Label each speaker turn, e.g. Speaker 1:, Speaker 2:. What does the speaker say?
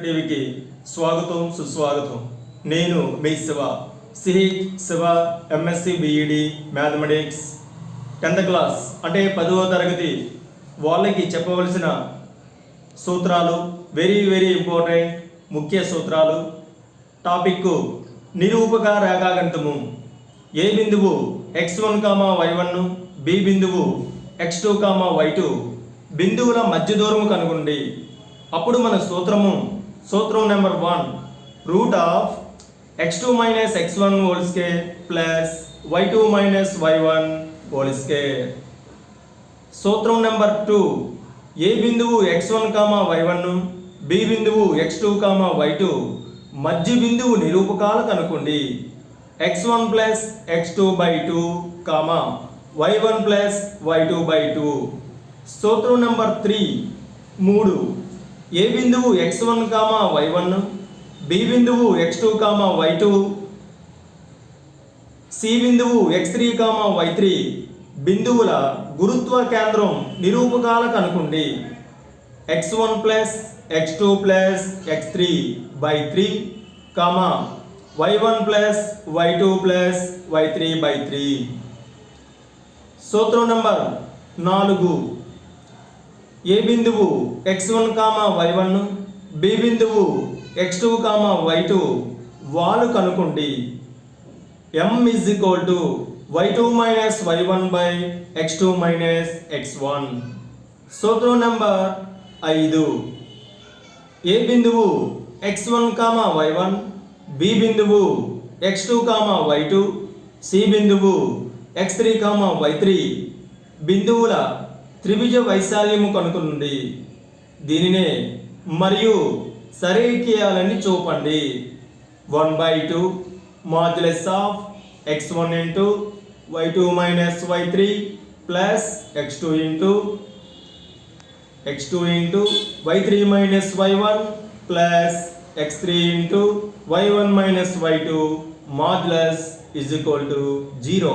Speaker 1: స్వాగతం సుస్వాగతం. నేను మీ Shiva. సిహి Shiva MSc BEd mathematics. Tenth class అంటే పదవ తరగతి వాళ్ళకి చెప్పవలసిన సూత్రాలు వెరీ వెరీ ఇంపార్టెంట్ ముఖ్య సూత్రాలు. టాపిక్ నిరూపక రేఖాగణితము. ఏ బిందువు x one comma y one B బిందువు x two comma y two బిందువుల మధ్య దూరము కనుగొండి అప్పుడు మన సూత్రము సూత్రం number one root of x two minus x one whole square plus y two minus y one whole square సూత్రం నెంబర్ టూ ఏ బిందువు x one comma y one B బిందువు x two comma y two మధ్య బిందువు నిరూపకాలు కనుక్కోండి x one plus x two by two comma y one plus y two by two సూత్రం number three మూడు A బిందువు x one comma y one? B బిందువు x two comma y two? C బిందువు x three comma y three? బిందువుల గురుత్వ కేంద్రం నిరూపకాల కనుకుండి x one plus x two plus x three by three comma y one plus y two plus y three by three. సూత్రం number నాలుగు. A బిందువు x one comma y one B బిందువు x two comma y two వాలు కనుక్కోండి. M is equal to y two minus y one by x two minus x one సూత్రం number ఐదు. A బిందువు x one comma y one B బిందువు x two comma y two C బిందువు x three comma y three బిందువుల త్రిభుజ వైశాల్యము కనుగొనండి దీనినే మరియు సరైక్యాలని చూపండి. One by two modulus of x one into y two minus y three plus x two into x two into y three minus y one plus x three into y one minus y two modulus is equal to zero.